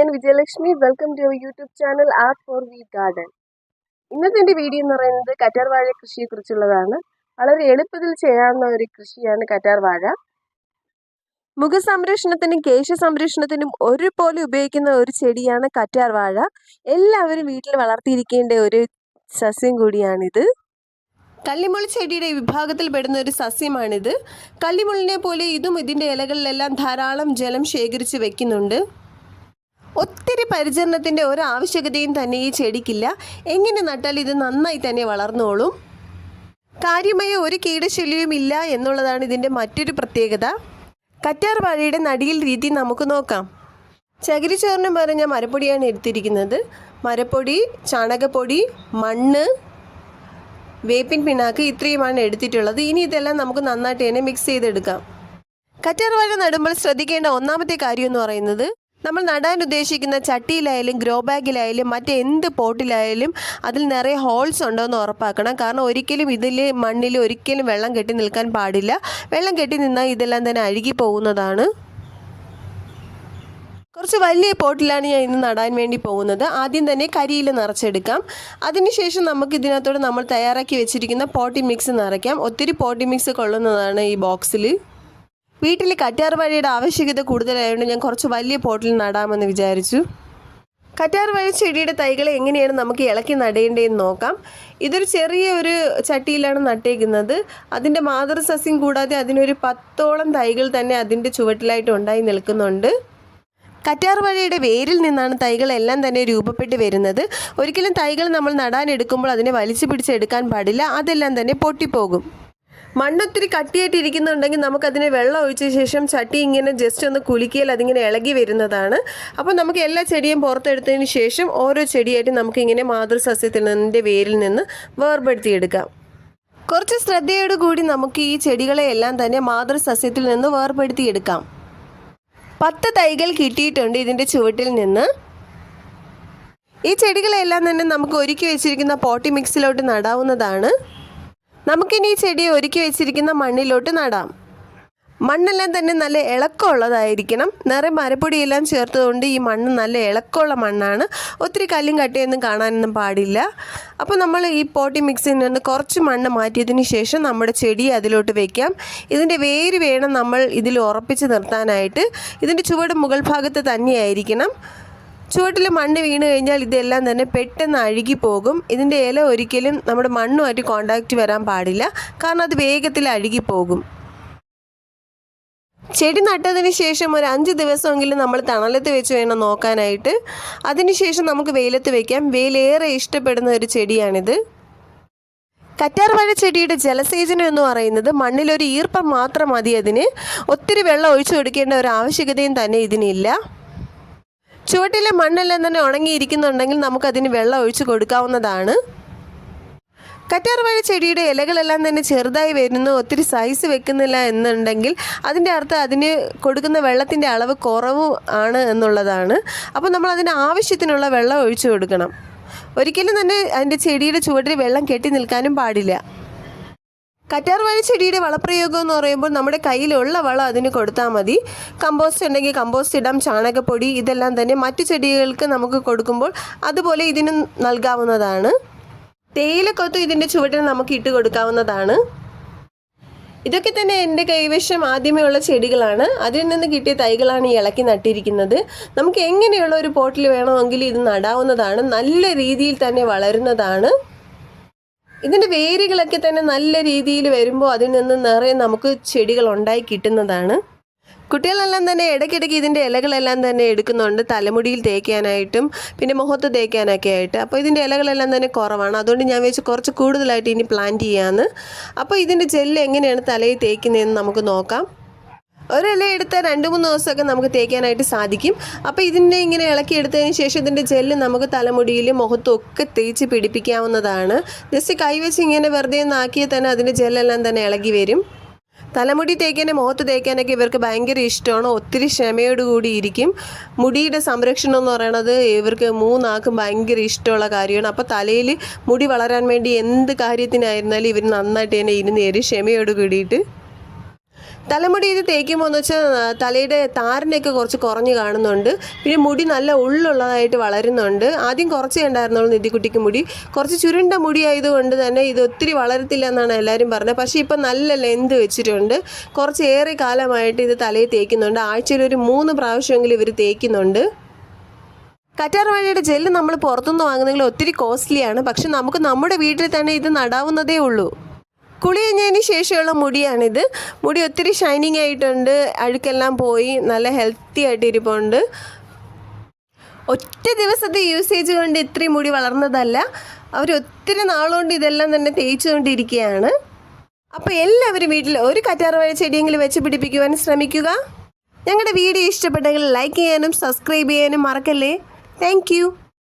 ഞാൻ Vijayalakshmi. Welcome to YouTube channel art for V garden ഇന്നത്തെ എന്റെ വീഡിയോ എന്ന് പറയുന്നത് കറ്റാർവാഴ കൃഷിയെ കുറിച്ചുള്ളതാണ്. വളരെ എളുപ്പത്തിൽ ചെയ്യാവുന്ന ഒരു കൃഷിയാണ് കറ്റാർവാഴ മുഖസംരക്ഷണത്തിനും കേശ സംരക്ഷണത്തിനും ഒരുപോലെ ഉപയോഗിക്കുന്ന ഒരു ചെടിയാണ് കറ്റാർവാഴ എല്ലാവരും വീട്ടിൽ വളർത്തിയിരിക്കേണ്ട ഒരു സസ്യം കൂടിയാണിത്. കള്ളിമുൾ ചെടിയുടെ വിഭാഗത്തിൽ പെടുന്ന ഒരു സസ്യമാണിത്. കള്ളിമുള്ളിനെ പോലെ ഇതും ഇതിന്റെ ഇലകളിലെല്ലാം ധാരാളം ജലം ശേഖരിച്ച് വെക്കുന്നുണ്ട്. ഒത്തിരി പരിചരണത്തിന്റെ ഒരു ആവശ്യകതയും തന്നെ ഈ ചെടിക്കില്ല. എങ്ങനെ നട്ടാൽ ഇത് നന്നായി തന്നെ വളർന്നോളും? കാര്യമായ ഒരു കീടശല്യവും ഇല്ല എന്നുള്ളതാണ് ഇതിന്റെ മറ്റൊരു പ്രത്യേകത. കറ്റാർ വാഴയുടെ നടിയിൽ രീതി നമുക്ക് നോക്കാം. ചകിരിച്ചോറിന് പറഞ്ഞ മരപ്പൊടിയാണ് എടുത്തിരിക്കുന്നത്. മരപ്പൊടി ചാണകപ്പൊടി മണ്ണ് വേപ്പിൻ പിണ്ണാക്ക് ഇത്രയുമാണ് എടുത്തിട്ടുള്ളത്. ഇനി ഇതെല്ലാം നമുക്ക് നന്നായിട്ട് തന്നെ മിക്സ് ചെയ്തെടുക്കാം. കറ്റാർ വാഴ നടുമ്പോൾ ശ്രദ്ധിക്കേണ്ട ഒന്നാമത്തെ കാര്യം എന്ന് പറയുന്നത് നമ്മൾ നടാൻ ഉദ്ദേശിക്കുന്ന ചട്ടിയിലായാലും ഗ്രോ ബാഗിലായാലും മറ്റെന്ത് പോട്ടിലായാലും അതിൽ നിറയെ ഹോൾസ് ഉണ്ടോ എന്ന് ഉറപ്പാക്കണം. കാരണം ഒരിക്കലും ഇതിൽ മണ്ണിൽ ഒരിക്കലും വെള്ളം കെട്ടി നിൽക്കാൻ പാടില്ല. വെള്ളം കെട്ടി നിന്നാൽ ഇതെല്ലാം തന്നെ അഴുകി പോകുന്നതാണ്. കുറച്ച് വലിയ പോട്ടിലാണ് ഞാൻ ഇന്ന് നടാൻ വേണ്ടി പോകുന്നത്. ആദ്യം തന്നെ കരിയിൽ നിറച്ചെടുക്കാം. അതിനുശേഷം നമുക്ക് ഇതിനകത്തോട് നമ്മൾ തയ്യാറാക്കി വെച്ചിരിക്കുന്ന പോട്ടി മിക്സ് നിറയ്ക്കാം. ഒത്തിരി പോട്ടി മിക്സ് കൊള്ളുന്നതാണ് ഈ ബോക്സിൽ വീട്ടിൽ കറ്റാർ വഴിയുടെ ആവശ്യകത കൂടുതലായതുകൊണ്ട് ഞാൻ കുറച്ച് വലിയ പോട്ടിൽ നടാമെന്ന് വിചാരിച്ചു. കറ്റാർ വഴി ചെടിയുടെ തൈകളെ എങ്ങനെയാണ് നമുക്ക് ഇളക്കി നടേണ്ടതെന്ന് നോക്കാം. ഇതൊരു ചെറിയ ഒരു ചട്ടിയിലാണ് നട്ടേക്കുന്നത്. അതിന്റെ മാതൃസസ്യം കൂടാതെ അതിനൊരു പത്തോളം തൈകൾ തന്നെ അതിന്റെ ചുവട്ടിലായിട്ട് ഉണ്ടായി നിൽക്കുന്നുണ്ട്. കറ്റാർ വഴിയുടെ വേരിൽ നിന്നാണ് തൈകളെല്ലാം തന്നെ രൂപപ്പെട്ട് വരുന്നത്. ഒരിക്കലും തൈകൾ നമ്മൾ നടാൻ എടുക്കുമ്പോൾ അതിനെ വലിച്ചു പിടിച്ചെടുക്കാൻ പാടില്ല. അതെല്ലാം തന്നെ പൊട്ടിപ്പോകും. മണ്ണൊത്തിരി കട്ടിയായിട്ട് ഇരിക്കുന്നുണ്ടെങ്കിൽ നമുക്കതിനെ വെള്ളം ഒഴിച്ച ശേഷം ചട്ടി ഇങ്ങനെ ജസ്റ്റ് ഒന്ന് കുലുക്കിയാൽ അതിങ്ങനെ ഇളകി വരുന്നതാണ്. അപ്പോൾ നമുക്ക് എല്ലാ ചെടിയും പുറത്തെടുത്തതിന് ശേഷം ഓരോ ചെടിയായിട്ട് നമുക്കിങ്ങനെ മാതൃസസ്യത്തിൽ നിന്നിന്റെ വേരിൽ നിന്ന് വേർപെടുത്തിയെടുക്കാം. കുറച്ച് ശ്രദ്ധയോടുകൂടി നമുക്ക് ഈ ചെടികളെ എല്ലാം തന്നെ മാതൃസസ്യത്തിൽ നിന്ന് വേർപെടുത്തിയെടുക്കാം. പത്ത് തൈകൾ കിട്ടിയിട്ടുണ്ട് ഇതിന്റെ ചുവട്ടിൽ നിന്ന്. ഈ ചെടികളെല്ലാം തന്നെ നമുക്ക് ഒരുക്കി വെച്ചിരിക്കുന്ന പോട്ടി മിക്സിലോട്ട് നടാവുന്നതാണ്. നമുക്കിനി ഈ ചെടി ഒരുക്കി വെച്ചിരിക്കുന്ന മണ്ണിലോട്ട് നടാം. മണ്ണെല്ലാം തന്നെ നല്ല ഇളക്കമുള്ളതായിരിക്കണം. നിറയെ മരപ്പൊടിയെല്ലാം ചേർത്തതുകൊണ്ട് ഈ മണ്ണ് നല്ല ഇളക്കമുള്ള മണ്ണാണ്. ഒത്തിരി കല്ലും കട്ടിയൊന്നും കാണാനൊന്നും പാടില്ല. അപ്പോൾ നമ്മൾ ഈ പോട്ടി മിക്സിൽ നിന്ന് കുറച്ച് മണ്ണ് മാറ്റിയതിന് ശേഷം നമ്മുടെ ചെടി അതിലോട്ട് വെക്കാം. ഇതിന്റെ വേര് വേണം നമ്മൾ ഇതിൽ ഉറപ്പിച്ച് നിർത്താനായിട്ട്. ഇതിന്റെ ചുവട് മുകൾ ഭാഗത്ത് തന്നെയായിരിക്കണം. ചുവട്ടിൽ മണ്ണ് വീണ് കഴിഞ്ഞാൽ ഇതെല്ലാം തന്നെ പെട്ടെന്ന് അഴുകി പോകും. ഇതിന്റെ ഇല ഒരിക്കലും നമ്മുടെ മണ്ണുമായിട്ട് കോണ്ടാക്റ്റ് വരാൻ പാടില്ല. കാരണം അത് വേഗത്തിൽ അഴുകി പോകും. ചെടി നട്ടതിന് ശേഷം ഒരു അഞ്ച് ദിവസമെങ്കിലും നമ്മൾ തണലത്ത് വെച്ച് വേണം നോക്കാനായിട്ട്. അതിനുശേഷം നമുക്ക് വെയിലത്ത് വെക്കാം. വെയിലേറെ ഇഷ്ടപ്പെടുന്ന ഒരു ചെടിയാണിത്. കറ്റാർവാഴ ചെടിയുടെ ജലസേചനം എന്ന് പറയുന്നത് മണ്ണിലൊരു ഈർപ്പം മാത്രം മതി അതിന്. ഒത്തിരി വെള്ളം ഒഴിച്ചു കൊടുക്കേണ്ട ഒരു ആവശ്യകതയും തന്നെ ഇതിനില്ല. ചുവട്ടിലെ മണ്ണെല്ലാം തന്നെ ഉണങ്ങിയിരിക്കുന്നുണ്ടെങ്കിൽ നമുക്കതിന് വെള്ളം ഒഴിച്ചു കൊടുക്കാവുന്നതാണ്. കറ്റാർ വാഴ ചെടിയുടെ ഇലകളെല്ലാം തന്നെ ചെറുതായി വരുന്നു ഒത്തിരി സൈസ് വെക്കുന്നില്ല എന്നുണ്ടെങ്കിൽ അതിന്റെ അർത്ഥം അതിന് കൊടുക്കുന്ന വെള്ളത്തിന്റെ അളവ് കുറവ് ആണ് എന്നുള്ളതാണ്. അപ്പോൾ നമ്മൾ അതിന് ആവശ്യത്തിനുള്ള വെള്ളം ഒഴിച്ചു കൊടുക്കണം. ഒരിക്കലും തന്നെ അതിന്റെ ചെടിയുടെ ചുവട്ടിൽ വെള്ളം കെട്ടി നിൽക്കാനും പാടില്ല. കറ്റാർ വാഴ ചെടിയുടെ വളപ്രയോഗം എന്ന് പറയുമ്പോൾ നമ്മുടെ കയ്യിലുള്ള വളം അതിന് കൊടുത്താൽ മതി. കമ്പോസ്റ്റ് ഉണ്ടെങ്കിൽ കമ്പോസ്റ്റ് ഇടാം ചാണകപ്പൊടി ഇതെല്ലാം തന്നെ മറ്റു ചെടികൾക്ക് നമുക്ക് കൊടുക്കുമ്പോൾ അതുപോലെ ഇതിനും നൽകാവുന്നതാണ്. തേയിലക്കൊത്തും ഇതിന്റെ ചുവട്ടിൽ നമുക്ക് ഇട്ട് കൊടുക്കാവുന്നതാണ്. ഇതൊക്കെ തന്നെ എന്റെ കൈവശം ആദ്യമേ ഉള്ള ചെടികളാണ്. അതിൽ നിന്ന് കിട്ടിയ തൈകളാണ് ഈ ഇളക്കി നട്ടിരിക്കുന്നത്. നമുക്ക് എങ്ങനെയുള്ള ഒരു പോട്ടിൽ വേണമെങ്കിൽ ഇത് നടാവുന്നതാണ്. നല്ല രീതിയിൽ തന്നെ വളരുന്നതാണ്. ഇതിന്റെ വേരുകളൊക്കെ തന്നെ നല്ല രീതിയിൽ വരുമ്പോൾ അതിൽ നിന്ന് നിറയെ നമുക്ക് ചെടികൾ ഉണ്ടായി കിട്ടുന്നതാണ്. കുട്ടികളെല്ലാം തന്നെ ഇടയ്ക്കിടയ്ക്ക് ഇതിന്റെ ഇലകളെല്ലാം തന്നെ എടുക്കുന്നുണ്ട്. തലമുടിയിൽ തേക്കാനായിട്ടും പിന്നെ മുഖത്ത് തേക്കാനൊക്കെ ആയിട്ട്. അപ്പോൾ ഇതിന്റെ ഇലകളെല്ലാം തന്നെ കുറവാണ്. അതുകൊണ്ട് ഞാൻ വെച്ച് കുറച്ച് കൂടുതലായിട്ട് ഇനി പ്ലാന്റ് ചെയ്യാമെന്ന് അപ്പോൾ ഇതിന്റെ ജെല്ല് എങ്ങനെയാണ് തലയിൽ തേക്കുന്നതെന്ന് നമുക്ക് നോക്കാം. ഒരു എടുത്ത് രണ്ട് മൂന്ന് ദിവസമൊക്കെ നമുക്ക് തേക്കാനായിട്ട് സാധിക്കും. അപ്പോൾ ഇതിന്റെ ഇങ്ങനെ ഇളക്കി എടുത്തതിന് ശേഷം ഇതിന്റെ ജെല്ല് നമുക്ക് തലമുടിയിൽ മുഖത്തും ഒക്കെ തേച്ച് പിടിപ്പിക്കാവുന്നതാണ്. ജസ്റ്റ് കൈവച്ച് ഇങ്ങനെ വെറുതെ നാക്കിയാൽ തന്നെ അതിന്റെ ജെല്ലെല്ലാം തന്നെ ഇളകി വരും. തലമുടി തേക്കാനും മുഖത്ത് തേക്കാനൊക്കെ ഇവർക്ക് ഭയങ്കര ഇഷ്ടമാണ്. ഒത്തിരി ക്ഷമയോടുകൂടി ഇരിക്കും. മുടിയുടെ സംരക്ഷണം എന്ന് പറയണത് ഇവർക്ക് മൂന്നാക്കും ഭയങ്കര ഇഷ്ടമുള്ള കാര്യമാണ്. അപ്പോൾ തലയിൽ മുടി വളരാൻ വേണ്ടി എന്ത് കാര്യത്തിനായിരുന്നാലും ഇവർ നന്നായിട്ട് തന്നെ ഇരുന്ന് തരും. ക്ഷമയോട് കൂടിയിട്ട്. തലമുടി ഇത് തേക്കുമ്പോൾ എന്ന് വെച്ചാൽ തലയുടെ താരനൊക്കെ കുറച്ച് കുറഞ്ഞ് കാണുന്നുണ്ട്. പിന്നെ മുടി നല്ല ഉള്ളുള്ളതായിട്ട് വളരുന്നുണ്ട്. ആദ്യം കുറച്ചേ ഉണ്ടായിരുന്നുള്ളൂ നിധിക്കുട്ടിക്ക് മുടി. കുറച്ച് ചുരുണ്ട മുടി ആയതുകൊണ്ട് തന്നെ ഇത് ഒത്തിരി വളരത്തില്ല എന്നാണ് എല്ലാവരും പറഞ്ഞത്. പക്ഷേ ഇപ്പം നല്ല ലെന്ത് വെച്ചിട്ടുണ്ട്. കുറച്ച് ഏറെ കാലമായിട്ട് ഇത് തലയിൽ തേക്കുന്നുണ്ട്. ആഴ്ചയിൽ ഒരു മൂന്ന് പ്രാവശ്യമെങ്കിലും ഇവർ തേക്കുന്നുണ്ട്. കറ്റാർ വാഴയുടെ ജെല്ല് നമ്മൾ പുറത്തുനിന്ന് വാങ്ങുന്നെങ്കിൽ ഒത്തിരി കോസ്റ്റ്ലിയാണ്. പക്ഷെ നമുക്ക് നമ്മുടെ വീട്ടിൽ തന്നെ ഇത് നടാവുന്നതേ ഉള്ളൂ. കുളി കഴിഞ്ഞതിന് ശേഷമുള്ള മുടിയാണിത്. മുടി ഒത്തിരി ഷൈനിങ് ആയിട്ടുണ്ട്. അഴുക്കെല്ലാം പോയി. നല്ല ഹെൽത്തി ആയിട്ട് ഇരിപ്പുണ്ട്. ഒറ്റ ദിവസത്തെ യൂസേജ് കൊണ്ട് ഇത്രയും മുടി വളർന്നതല്ല. അവർ ഒത്തിരി നാളുകൊണ്ട് ഇതെല്ലാം തന്നെ തേച്ചുകൊണ്ടിരിക്കുകയാണ്. അപ്പോൾ എല്ലാവരും വീട്ടിൽ ഒരു കറ്റാർവാഴ ചെടിയെങ്കിലും വെച്ച് പിടിപ്പിക്കുവാൻ ശ്രമിക്കുക. ഞങ്ങളുടെ വീഡിയോ ഇഷ്ടപ്പെട്ടെങ്കിൽ ലൈക്ക് ചെയ്യാനും സബ്സ്ക്രൈബ് ചെയ്യാനും മറക്കല്ലേ. താങ്ക്